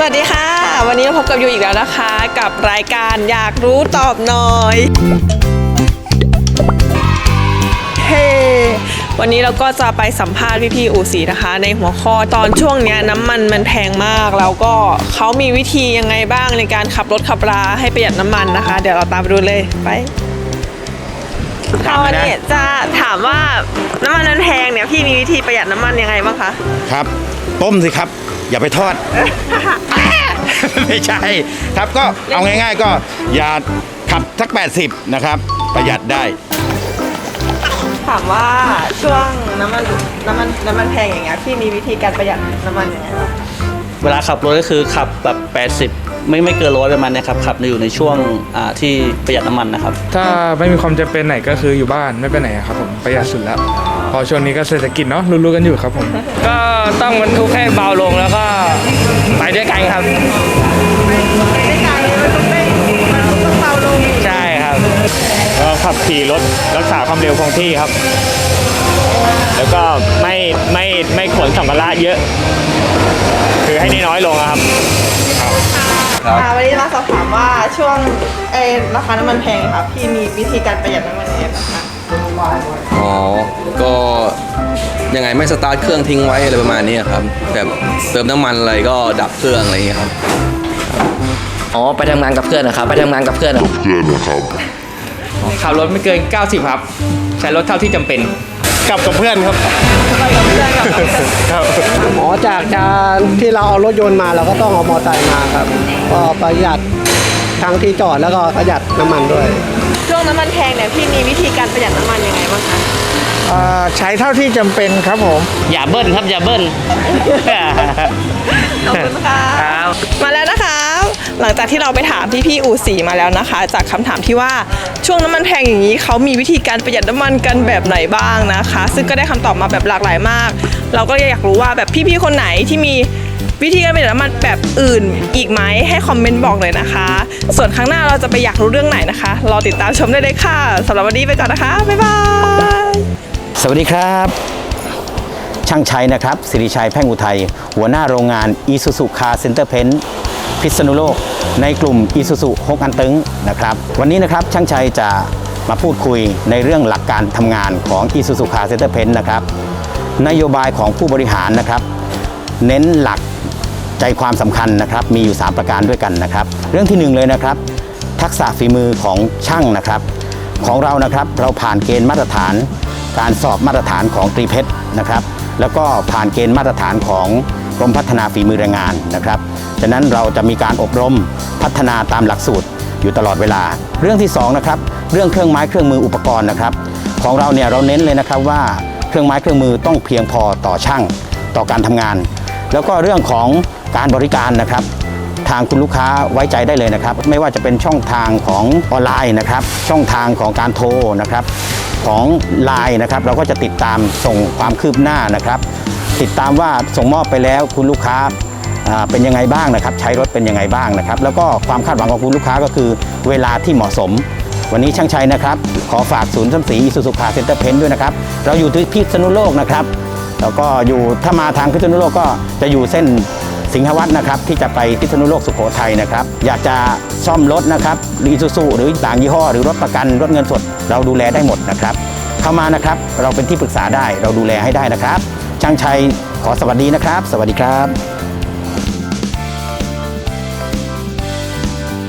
สวัสดีค่ะ วันนี้เราพบกับยูอีกแล้วนะคะ กับรายการอยากรู้ตอบหน่อยเฮ้วันนี้เราก็จะไปสัมภาษณ์พี่ๆอูสีนะคะ ในหัวข้อตอนช่วงเนี้ยน้ำมันมันแพงมาก แล้วก็เขามีวิธียังไงบ้างในการขับรถขับราให้ประหยัดน้ำมันนะคะ เดี๋ยวเราตามไปดูเลยไป ค่ะวันนี้จะถามว่าน้ำมันมันแพงเนี่ยพี่มีวิธีประหยัดน้ำมันยังไงบ้างคะ ครับ ต้มสิครับ อย่าไปทอด ไม่ใช่ ครับก็เอาง่าย ๆ ก็อย่าขับสัก 80 นะครับ ประหยัดได้ ถามว่าช่วงน้ำมันน้ำมันน้ำมันแพงอย่างเงี้ยพี่มีวิธีการประหยัดน้ำมันยังไงบ้างเวลาขับรถก็คือขับแบบ 80 ไม่ไม่เกินร้อยประมาณเนี้ยครับขับอยู่ในช่วงอ่าที่ประหยัดน้ำมันนะครับ ถ้าไม่มีความจำเป็นไหนก็คืออยู่บ้านไม่ไปไหนอะครับผมประหยัดสุดแล้วเพอช่วงนี้ก็เศรษฐกิจเนาะรู้ๆกันอยู่ครับผม ก็ต้องบรรทุกให้เบาลงแล้วก็ไปด้วยกันครับในการมันต้องได้มันต้องเบาลงใช่ครับ ก็ขับขี่รถรักษาความเร็วคงที่ครับ แล้วก็ไม่ไม่ไม่ขนสัมภาระเยอะ คือให้น้อยๆลงอะครับ ค่ะวันนี้มาสอบถามว่าช่วงเออราคาน้ำมันแพงค่ะพี่มีวิธีการประหยัดน้ำมันยังไงบ้างคะอ๋อ ก็ยังไงไม่สตาร์ทเครื่องทิ้งไว้อะไรประมาณนี้ครับ แบบเติมน้ำมันอะไรก็ดับเครื่องอะไรอย่างเงี้ยครับ อ๋อไปทำงานกับเพื่อนนะครับ ไปทำงานกับเพื่อนนะครับ ขับรถไม่เกิน 90 ครับ ใช้รถเท่าที่จำเป็น กลับกับเพื่อนครับไปกับเพื่อนกับเพื่อนอ๋อจากการที่เราเอารถยนต์มาเราก็ต้องเอามอเตอร์ไซค์มาครับก็ประหยัดทั้งที่จอดแล้วก็ประหยัดน้ำมันด้วย ช่วงน้ำมันแพงเนี่ยพี่มีวิธีการประหยัดน้ำมันยังไงบ้างคะใช้เท่าที่จำเป็นครับผม อย่าเบิ้ลครับอย่าเบิ้ล ขอบคุณค่ะครับมาแล้วนะคะ หลังจากที่เราไปถามพี่พี่ๆอูสีมาแล้วนะคะ จากคำถามที่ว่าช่วงน้ำมันแพงอย่างนี้เขามีวิธีการประหยัดน้ำมันกันแบบไหนบ้างนะคะ ซึ่งก็ได้คำตอบมาแบบหลากหลายมาก เราก็อยากรู้ว่าแบบพี่ๆคนไหนที่มีวิธีการประหยัดน้ำมันแบบอื่นอีกไหมให้คอมเมนต์บอกเลยนะคะ ส่วนครั้งหน้าเราจะไปอยากรู้เรื่องไหนนะคะรอติดตามชมได้เลยค่ะสำหรับวันนี้ไปก่อนนะคะบ๊ายบายสวัสดีครับ ช่างชัยนะครับสิริชัยแพ่งอุทัยหัวหน้าโรงงาน i s u z u Car Center Paint พิษณุโลก ในกลุ่ม i s u z u 6อันตึงนะครับ วันนี้นะครับช่างชัยจะมาพูดคุยในเรื่องหลักการทำงานของ i s u z u Car Center Paint นะครับ นโยบายของผู้บริหารนะครับ เน้นหลักใจความสำคัญนะครับ มีอยู่ 3 ประการด้วยกันนะครับ เรื่องที่หนึ่งเลยนะครับ ทักษะฝีมือของช่างนะครับ ของเรานะครับเราผ่านเกณฑ์มาตรฐาน การสอบมาตรฐานของตรีเพชรนะครับ แล้วก็ผ่านเกณฑ์มาตรฐานของ กรมพัฒนาฝีมือแรงงานนะครับฉะนั้นเราจะมีการอบรมพัฒนาตามหลักสูตรอยู่ตลอดเวลา เรื่องที่สองนะครับเรื่องเครื่องไม้เครื่องมืออุปกรณ์นะครับ ของเราเนี่ยเราเน้นเลยนะครับว่าเครื่องไม้เครื่องมือต้องเพียงพอต่อช่างต่อการทำงาน แล้วก็เรื่องของการบริการนะครับ ทางคุณลูกค้าไว้ใจได้เลยนะครับ ไม่ว่าจะเป็นช่องทางของออนไลน์นะครับ ช่องทางของการโทรนะครับ ของไลน์นะครับ เราก็จะติดตามส่งความคืบหน้านะครับ ติดตามว่าส่งมอบไปแล้วคุณลูกค้าเป็นยังไงบ้างนะครับ ใช้รถเป็นยังไงบ้างนะครับ แล้วก็ความคาดหวังของคุณลูกค้าก็คือเวลาที่เหมาะสม วันนี้ช่างชัยนะครับ ขอฝากศูนย์สัมสีสุสุขาเซ็นเตอร์เพนด้วยนะครับ เราอยู่ที่พิษณุโลกนะครับ แล้วก็อยู่ถ้ามาทางพิษณุโลกก็จะอยู่เส้นสิงหวัฒนะครับที่จะไปพิษณุโลกสุโขทัยนะครับ อยากจะซ่อมรถนะครับหรืออิซูซูหรือต่างยี่ห้อ หรือรถประกันรถเงินสด เราดูแลได้หมดนะครับ เข้ามานะครับ เราเป็นที่ปรึกษาได้เราดูแลให้ได้นะครับ ช่างชัยขอสวัสดีนะครับ สวัสดีครับ